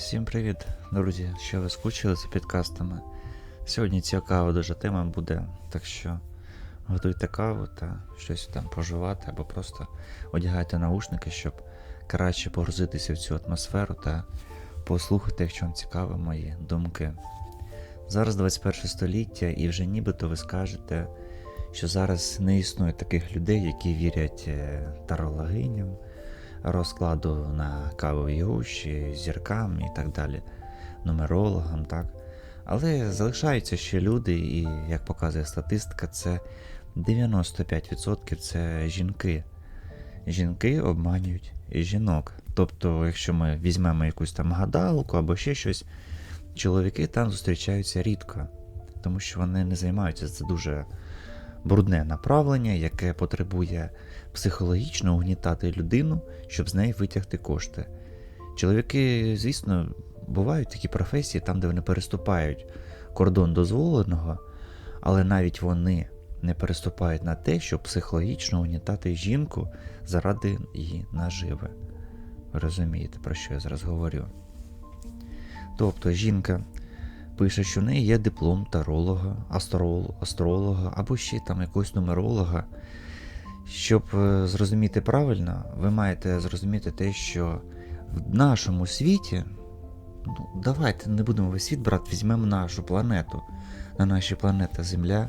Всім привіт, друзі, що ви скучили за підкастами. Сьогодні цікава дуже тема буде, так що готуйте каву та щось там поживати, або просто одягайте наушники, щоб краще погрузитися в цю атмосферу та послухати, якщо вам цікаві мої думки. Зараз 21 століття, і вже нібито ви скажете, що зараз не існує таких людей, які вірять е, тарологиням, розкладу на кавові гущі, зіркам і так далі, нумерологам, так. Але залишаються ще люди, і як показує статистика, це 95% це жінки. Жінки обманюють жінок. Тобто, якщо ми візьмемо якусь там гадалку або ще щось, чоловіки там зустрічаються рідко, тому що вони не займаються це дуже брудне направлення, яке потребує психологічно угнітати людину, щоб з неї витягти кошти. Чоловіки, звісно, бувають такі професії, там, де вони переступають кордон дозволеного, але навіть вони не переступають на те, щоб психологічно угнітати жінку заради її наживи. Ви розумієте, про що я зараз говорю? Тобто жінка пише, що в неї є диплом таролога, астролога або ще там якогось нумеролога. Щоб е, зрозуміти правильно, ви маєте зрозуміти те, що в нашому світі, ну, давайте не будемо весь світ брати, візьмемо нашу планету. На нашій планеті Земля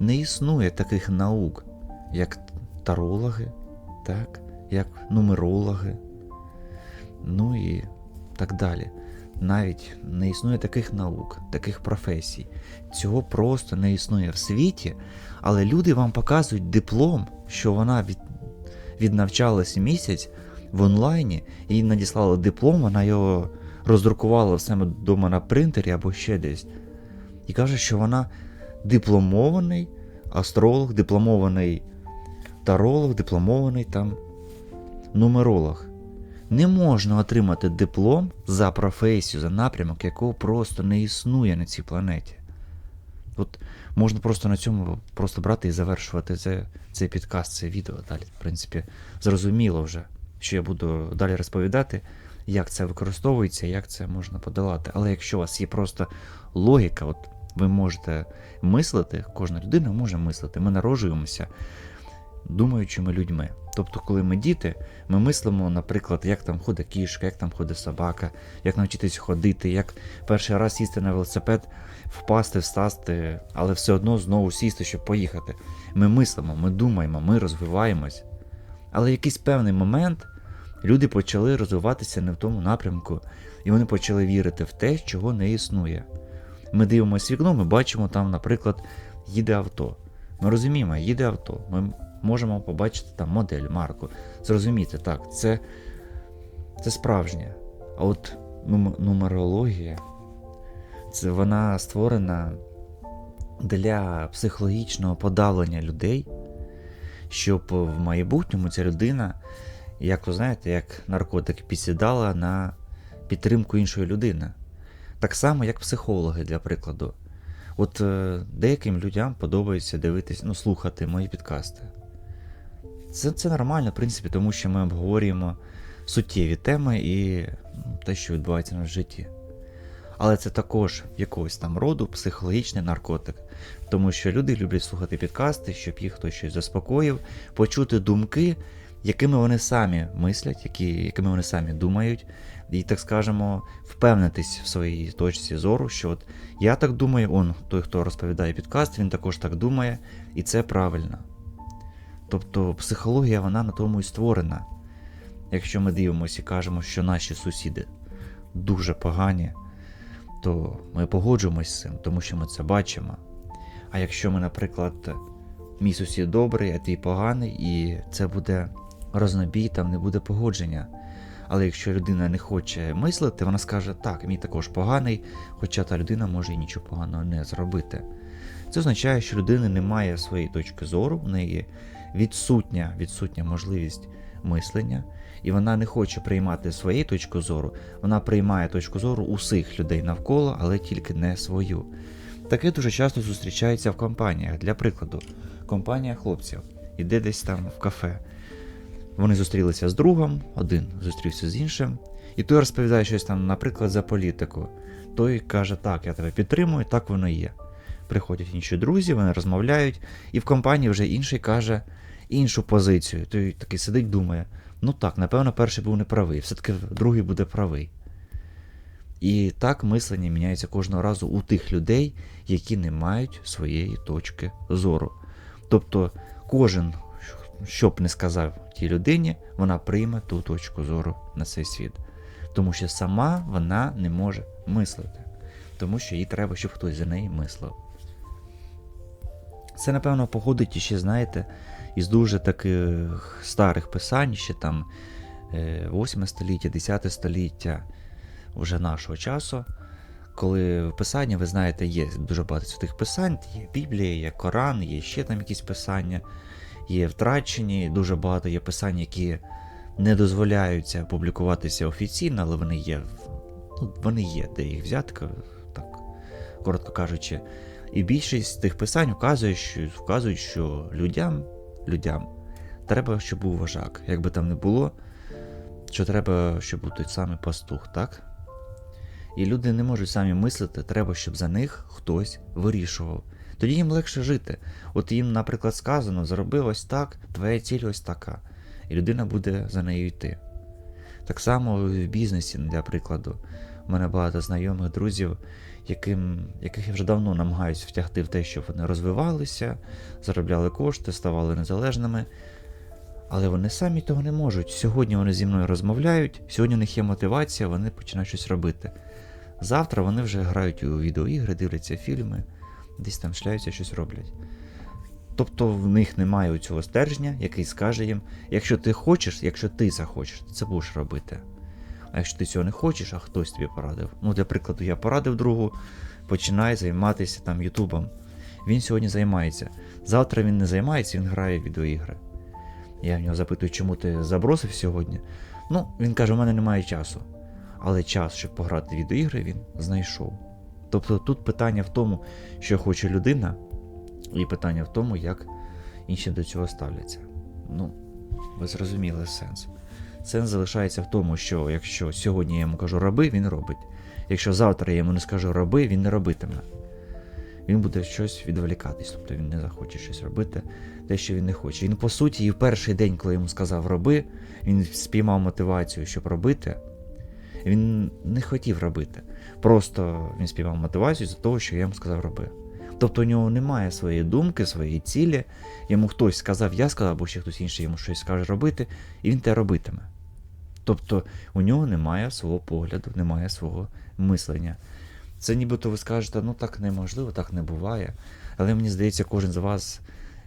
не існує таких наук, як тарологи, так, як нумерологи, ну і так далі. Навіть не існує таких наук, таких професій. Цього просто не існує в світі, але люди вам показують диплом, що вона від, віднавчалась місяць в онлайні, їй надіслали диплом, вона його роздрукувала в себе вдома на принтері або ще десь. І каже, що вона дипломований астролог, дипломований таролог, дипломований там нумеролог. Не можна отримати диплом за професію, за напрямок, якого просто не існує на цій планеті. От можна просто на цьому просто брати і завершувати це, цей підкаст, це відео. Далі, в принципі, зрозуміло вже, що я буду далі розповідати, як це використовується, як це можна подолати. Але якщо у вас є просто логіка, от ви можете мислити, кожна людина може мислити. Ми народжуємося думаючими людьми. Тобто, коли ми діти, ми мислимо, наприклад, як там ходить кішка, як там ходить собака, як навчитись ходити, як перший раз сісти на велосипед, впасти, встати, але все одно знову сісти, щоб поїхати. Ми мислимо, ми думаємо, ми розвиваємось. Але в якийсь певний момент люди почали розвиватися не в тому напрямку, і вони почали вірити в те, чого не існує. Ми дивимося вікно, ми бачимо там, наприклад, їде авто. Ми розуміємо, їде авто. Ми можемо побачити там модель, марку. Зрозуміти, так, це, це справжнє. А от нумерологія, це вона створена для психологічного подавлення людей, щоб в майбутньому ця людина, як ви знаєте, як наркотик підсідала на підтримку іншої людини. Так само, як психологи, для прикладу. От е, деяким людям подобається дивитись, ну, слухати мої підкасти. Це, це нормально, в принципі, тому що ми обговорюємо суттєві теми і те, що відбувається в житті. Але це також якогось там роду психологічний наркотик. Тому що люди люблять слухати підкасти, щоб їх хтось щось заспокоїв, почути думки, якими вони самі мислять, які, якими вони самі думають, і, так скажемо, впевнитись в своїй точці зору, що от я так думаю, он той, хто розповідає підкаст, він також так думає, і це правильно. Тобто психологія вона на тому і створена. Якщо ми дивимося і кажемо, що наші сусіди дуже погані, то ми погоджуємось з цим, тому що ми це бачимо. А якщо ми, наприклад, мій сусід добрий, а твій поганий, і це буде рознобій, там не буде погодження. Але якщо людина не хоче мислити, вона скаже, так, мій також поганий, хоча та людина може і нічого поганого не зробити. Це означає, що людини немає своєї точки зору, в неї відсутня, відсутня можливість мислення, і вона не хоче приймати своєї точки зору, вона приймає точку зору усіх людей навколо, але тільки не свою. Таке дуже часто зустрічається в компаніях. Для прикладу, компанія хлопців іде десь там в кафе. Вони зустрілися з другом, один зустрівся з іншим, І той розповідає щось там, наприклад, за політику. Той каже, так, я тебе підтримую, так воно є. Приходять інші друзі, вони розмовляють, і в компанії вже інший каже іншу позицію. Той такий сидить, думає: ну так, напевно, перший був неправий, все-таки другий буде правий. І так мислення міняється кожного разу у тих людей, які не мають своєї точки зору. Тобто, кожен, що б не сказав тій людині, вона прийме ту точку зору на цей світ. Тому що сама вона не може мислити, тому що їй треба, щоб хтось за неї мислив. Це, напевно, походить іще, знаєте, із дуже таких старих писань, ще там 8 століття, 10 століття вже нашого часу. Коли в писанні, ви знаєте, є дуже багато святих писань, є Біблія, є Коран, є ще там якісь писання, є втрачені, дуже багато є писань, які не дозволяються публікуватися офіційно, але вони є, ну, вони є, де їх взяти, так, коротко кажучи. І більшість тих писань вказує, що, вказують, що людям, людям треба, щоб був вожак. Як би там не було, що треба, щоб був той самий пастух, так? І люди не можуть самі мислити, треба, щоб за них хтось вирішував. Тоді їм легше жити. От їм, наприклад, сказано, зроби ось так, твоя ціль ось така. І людина буде за нею йти. Так само в бізнесі, для прикладу, у мене багато знайомих друзів, яким, яких я вже давно намагаюся втягти в те, щоб вони розвивалися, заробляли кошти, ставали незалежними. Але вони самі того не можуть. Сьогодні вони зі мною розмовляють, сьогодні у них є мотивація, вони починають щось робити. Завтра вони вже грають у відеоігри, дивляться фільми, десь там шляються, щось роблять. Тобто в них немає цього стержня, який скаже їм: якщо ти хочеш, якщо ти захочеш, ти це будеш робити. А якщо ти цього не хочеш, а хтось тобі порадив. Ну, для прикладу, я порадив другу, починає займатися там Ютубом. Він сьогодні займається. Завтра він не займається, він грає в відеоігри. Я в нього запитую, чому ти забросив сьогодні. Ну, він каже, у мене немає часу. Але час, щоб пограти в відеоігри, він знайшов. Тобто тут питання в тому, що хоче людина, і питання в тому, як інші до цього ставляться. Ну, ви зрозуміли сенс. Сенс залишається в тому, що якщо сьогодні я йому кажу роби, він робить. Якщо завтра я йому не скажу роби, він не робитиме. Він буде щось відволікатись, тобто він не захоче щось робити, те, що він не хоче. Він, по суті, і в перший день, коли йому сказав роби, він спіймав мотивацію, щоб робити. Він не хотів робити. Просто він спіймав мотивацію за того, що я йому сказав роби. Тобто у нього немає своєї думки, своєї цілі. Йому хтось сказав, я сказав, або ще хтось інший йому щось скаже робити, і він те робитиме. Тобто у нього немає свого погляду, немає свого мислення. Це нібито ви скажете, ну так неможливо, так не буває. Але мені здається, кожен з вас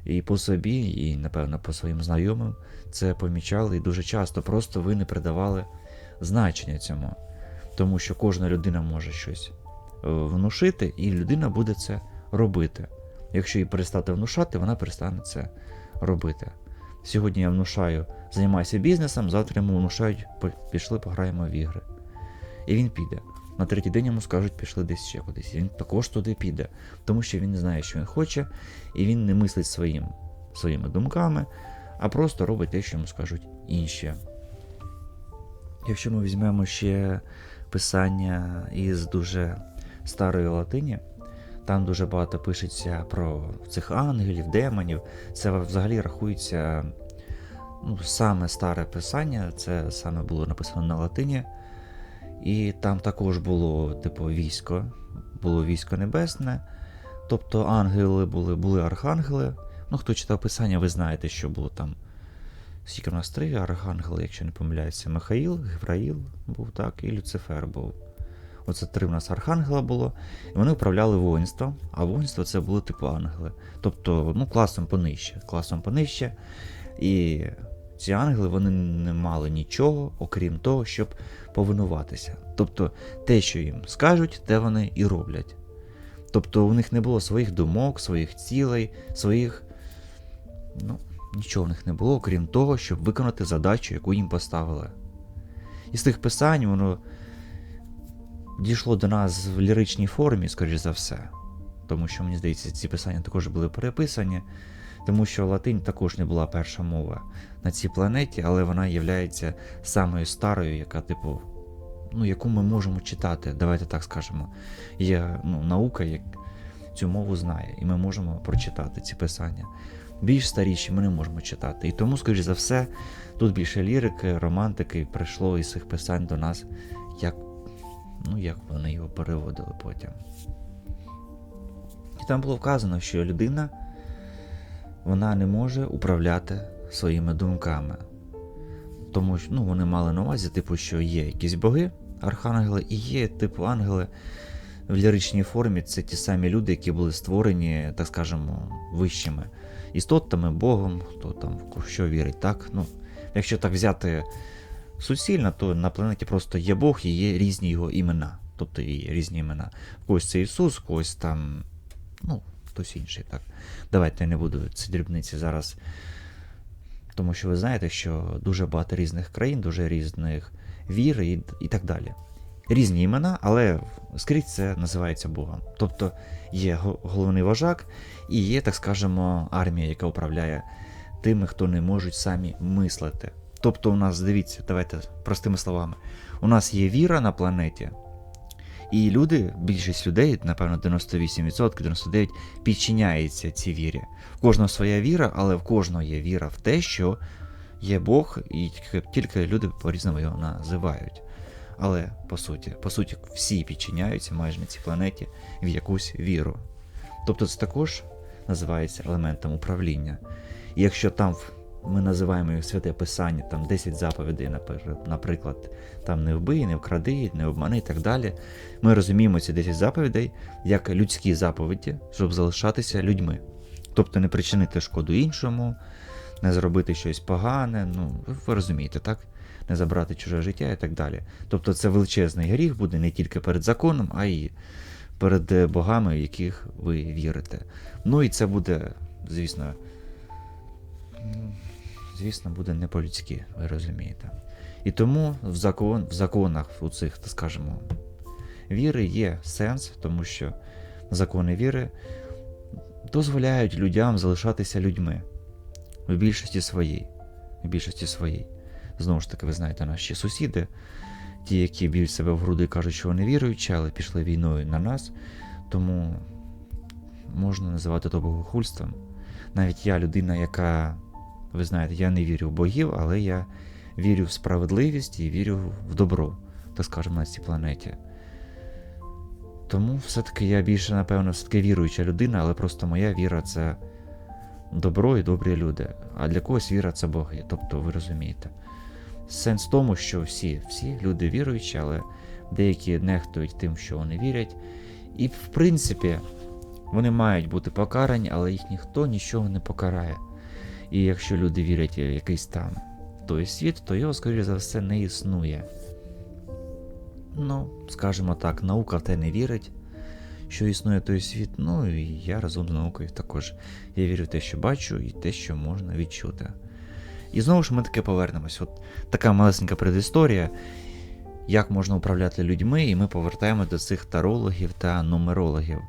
і по собі, і, напевно, по своїм знайомим це помічали і дуже часто. Просто ви не придавали значення цьому. Тому що кожна людина може щось е, внушити, і людина буде це робити. Якщо їй перестати внушати, вона перестане це робити. Сьогодні я внушаю, займаюся бізнесом, завтра йому внушають, пішли, пограємо в ігри. І він піде. На третій день йому скажуть, пішли десь ще кудись. Він також туди піде, тому що він не знає, що він хоче, і він не мислить своїм, своїми думками, а просто робить те, що йому скажуть інші. Якщо ми візьмемо ще писання із дуже старої латині, там дуже багато пишеться про цих ангелів, демонів. Це взагалі рахується ну, саме старе писання, це саме було написано на латині. І там також було типу військо, було військо небесне. Тобто ангели були, були архангели. Ну, хто читав писання, ви знаєте, що було там. Скільки в нас три архангели, якщо не помиляюся, Михаїл, Гевраїл був так, і Люцифер був. Оце три в нас архангела було. І вони управляли воїнством, а воїнство це були типу ангели. Тобто, ну, класом понижче, класом понижче. І ці ангели вони не мали нічого, окрім того, щоб повинуватися. Тобто те, що їм скажуть, те вони і роблять. Тобто у них не було своїх думок, своїх цілей, своїх. Ну, нічого в них не було, окрім того, щоб виконати задачу, яку їм поставили. І з тих писань воно дійшло до нас в ліричній формі, скоріш за все. Тому що, мені здається, ці писання також були переписані, тому що латинь також не була перша мова на цій планеті, але вона є самою старою, яка, типу, ну, яку ми можемо читати. Давайте так скажемо. Є ну, наука, як цю мову знає, і ми можемо прочитати ці писання. Більш старіші ми не можемо читати. І тому, скоріш за все, тут більше лірики, романтики прийшло із цих писань до нас, як, ну, як вони його переводили потім. І там було вказано, що людина вона не може управляти своїми думками. Тому що ну, вони мали на увазі, типу, що є якісь боги, архангели, і є, типу, ангели в ліричній формі. Це ті самі люди, які були створені, так скажемо, вищими істотами, Богом, хто там в що вірить, так? Ну, якщо так взяти суцільно, то на планеті просто є Бог і є різні його імена. Тобто є різні імена. В когось це Ісус, когось там, ну, хтось інший. так. Давайте я не буду ці дрібниці зараз. Тому що ви знаєте, що дуже багато різних країн, дуже різних вір і, і так далі. Різні імена, але скрізь це називається Богом. Тобто є головний вожак і є, так скажемо, армія, яка управляє тими, хто не можуть самі мислити. Тобто, у нас, дивіться, давайте простими словами, у нас є віра на планеті, і люди, більшість людей, напевно, 98%, 99% підчиняється цій вірі. В кожного своя віра, але в кожного є віра в те, що є Бог, і тільки, люди по-різному його називають. Але по суті, по суті, всі підчиняються майже на цій планеті в якусь віру. Тобто це також називається елементом управління. І якщо там ми називаємо їх святе писання, там 10 заповідей, наприклад, там не вбий, не вкради, не обмани і так далі, ми розуміємо ці 10 заповідей як людські заповіді, щоб залишатися людьми. Тобто не причинити шкоду іншому, не зробити щось погане, ну, ви- розумієте, так? Не забрати чуже життя і так далі. Тобто це величезний гріх буде не тільки перед законом, а й перед е, богами, в яких ви вірите. Ну і це буде, звісно, звісно, буде не по-людськи, ви розумієте. І тому в, закон, в законах у цих, так скажемо, віри є сенс, тому що закони віри дозволяють людям залишатися людьми в більшості своїй. В більшості своїй. Знову ж таки, ви знаєте, наші сусіди, ті, які б'ють себе в груди кажуть, що вони віруючі, але пішли війною на нас, тому можна називати то богохульством. Навіть я людина, яка, ви знаєте, я не вірю в богів, але я вірю в справедливість і вірю в добро, так скажемо, на цій планеті. Тому все-таки я більше, напевно, все-таки віруюча людина, але просто моя віра це добро і добрі люди. А для когось віра це боги. Тобто, ви розумієте. Сенс в тому, що всі, всі люди віруючі, але деякі нехтують тим, що вони вірять. І, в принципі, вони мають бути покарані, але їх ніхто нічого не покарає. І якщо люди вірять в якийсь там той світ, то його, скоріше за все, не існує. Ну, скажімо так, наука в те не вірить, що існує той світ. Ну і я разом з наукою також. Я вірю в те, що бачу, і те, що можна відчути. І знову ж ми таки повернемось. От така малесенька предісторія, як можна управляти людьми, і ми повертаємо до цих тарологів та нумерологів.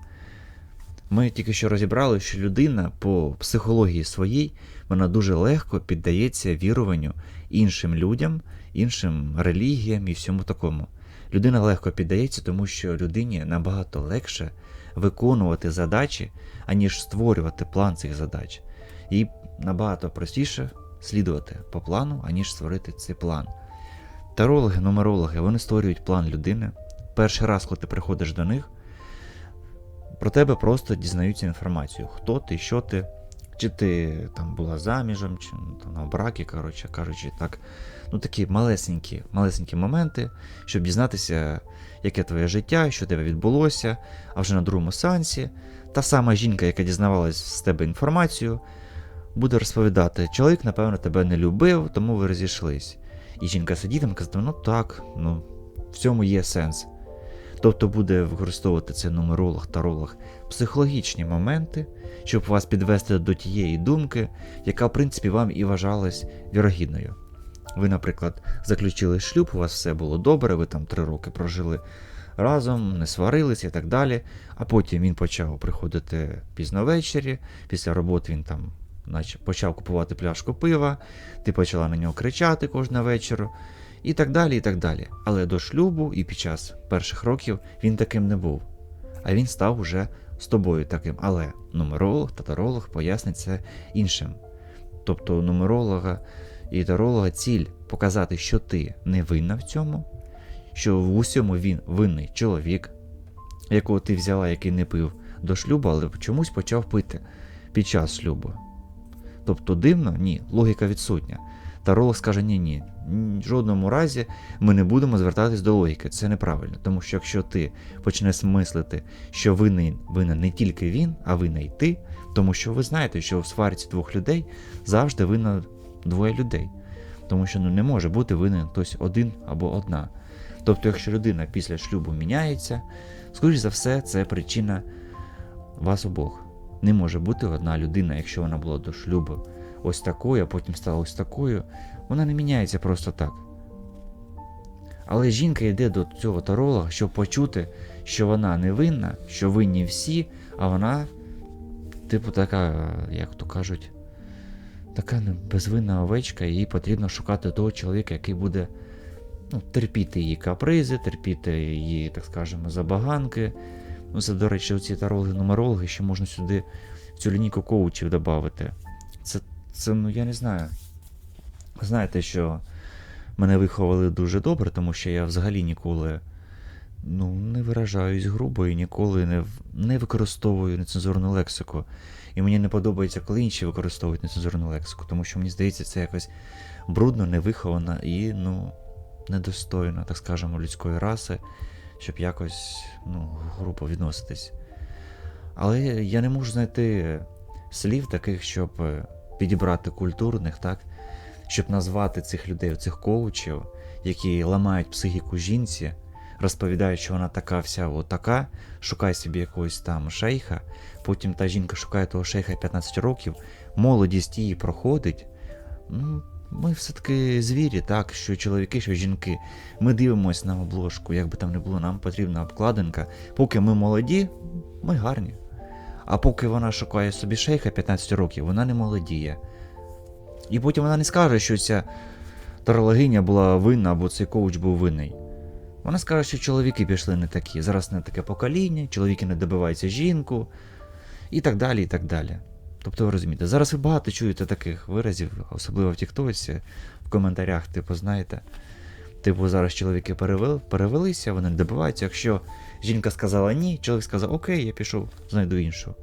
Ми тільки що розібрали, що людина по психології своїй вона дуже легко піддається віруванню іншим людям, іншим релігіям і всьому такому. Людина легко піддається, тому що людині набагато легше виконувати задачі, аніж створювати план цих задач. І набагато простіше слідувати по плану, аніж створити цей план. Тарологи, нумерологи, вони створюють план людини. Перший раз, коли ти приходиш до них, про тебе просто дізнаються інформацію, хто ти, що ти, чи ти там була заміжем, чи ну, там, на бракі, коротше кажучи, так. Ну такі малесенькі, малесенькі моменти, щоб дізнатися, яке твоє життя, що тебе відбулося, а вже на другому сеансі та сама жінка, яка дізнавалась з тебе інформацію, буде розповідати, чоловік, напевно, тебе не любив, тому ви розійшлись. І жінка сидітиме і казатиме, ну так, ну в цьому є сенс. Тобто буде використовувати цей нумеролог, таролог психологічні моменти, щоб вас підвести до тієї думки, яка, в принципі, вам і вважалась вірогідною. Ви, наприклад, заключили шлюб, у вас все було добре, ви там три роки прожили разом, не сварилися і так далі. А потім він почав приходити пізно ввечері, після роботи він там наче почав купувати пляшку пива, ти почала на нього кричати кожного вечора. І так далі, і так далі. Але до шлюбу і під час перших років він таким не був. А він став уже з тобою таким. Але нумеролог та таролог пояснить це іншим. Тобто нумеролога і таролога ціль показати, що ти не винна в цьому, що в усьому він винний чоловік, якого ти взяла, який не пив до шлюбу, але чомусь почав пити під час шлюбу. Тобто дивно? Ні, логіка відсутня. Таролог скаже: ні, ні, в жодному разі ми не будемо звертатись до логіки. Це неправильно. Тому що якщо ти почнеш мислити, що винен, винен не тільки він, а винна й ти, тому що ви знаєте, що в сварці двох людей завжди винна двоє людей. Тому що ну, не може бути винен хтось один або одна. Тобто, якщо людина після шлюбу міняється, скоріш за все, це причина вас обох. Не може бути одна людина, якщо вона була до шлюбу ось такою, а потім стала ось такою, вона не міняється просто так. Але жінка йде до цього таролога, щоб почути, що вона не винна, що винні всі, а вона, типу, така, як то кажуть, така безвинна овечка, і їй потрібно шукати того чоловіка, який буде ну, терпіти її капризи, терпіти її, так скажемо, забаганки. Ну, це, до речі, оці тарологи нумерологи ще можна сюди в цю лінійку коучів додати. Це, ну я не знаю. Знаєте, що мене виховали дуже добре, тому що я взагалі ніколи ну, не виражаюсь грубо і ніколи не, не використовую нецензурну лексику. І мені не подобається, коли інші використовують нецензурну лексику, тому що мені здається, це якось брудно, невиховано і ну, недостойно, так скажемо, людської раси, щоб якось ну, грубо відноситись. Але я не можу знайти слів таких, щоб е, підібрати культурних, так? щоб назвати цих людей, цих коучів, які ламають психіку жінці, розповідають, що вона така вся отака, шукає собі якогось там шейха, потім та жінка шукає того шейха 15 років, молодість її проходить. Ну, ми все-таки звірі, так, що чоловіки, що жінки. Ми дивимося на обложку, як би там не було, нам потрібна обкладинка. Поки ми молоді, ми гарні. А поки вона шукає собі шейха 15 років, вона не молодіє. І потім вона не скаже, що ця тарологиня була винна або цей коуч був винний. Вона скаже, що чоловіки пішли не такі. Зараз не таке покоління, чоловіки не добиваються жінку, і так далі, і так далі. Тобто ви розумієте, зараз ви багато чуєте таких виразів, особливо в Тіктоці, в коментарях, типу, знаєте, типу, зараз чоловіки перевели, перевелися, вони не добиваються. Якщо жінка сказала ні, чоловік сказав, окей, я пішов, знайду іншу.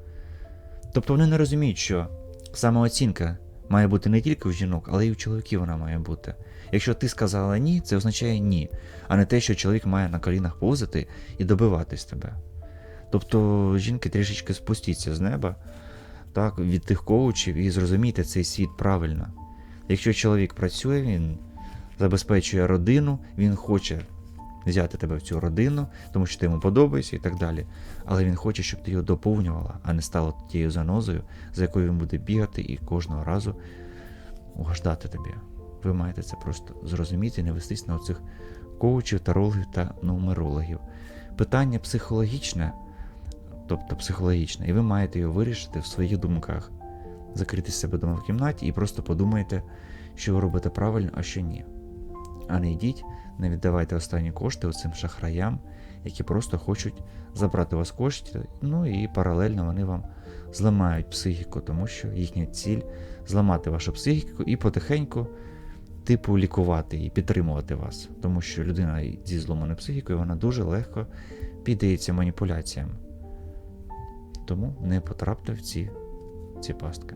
Тобто вони не розуміють, що самооцінка має бути не тільки у жінок, але й у чоловіків вона має бути. Якщо ти сказала ні, це означає ні, а не те, що чоловік має на колінах повзати і добиватись тебе. Тобто жінки трішечки спустіться з неба так, від тих коучів і зрозумійте цей світ правильно. Якщо чоловік працює, він забезпечує родину, він хоче взяти тебе в цю родину, тому що ти йому подобаєшся і так далі. Але він хоче, щоб ти його доповнювала, а не стала тією занозою, за якою він буде бігати і кожного разу угождати тобі. Ви маєте це просто зрозуміти і не вестись на оцих коучів, тарологів та нумерологів. Питання психологічне, тобто психологічне, і ви маєте його вирішити в своїх думках. Закрити себе дома в кімнаті і просто подумайте, що ви робите правильно, а що ні. А не йдіть, не віддавайте останні кошти оцим шахраям, які просто хочуть забрати у вас кошти, ну і паралельно вони вам зламають психіку, тому що їхня ціль зламати вашу психіку і потихеньку, типу, лікувати і підтримувати вас. Тому що людина зі зломаною психікою вона дуже легко піддається маніпуляціям. Тому не потрапте в ці, ці пастки.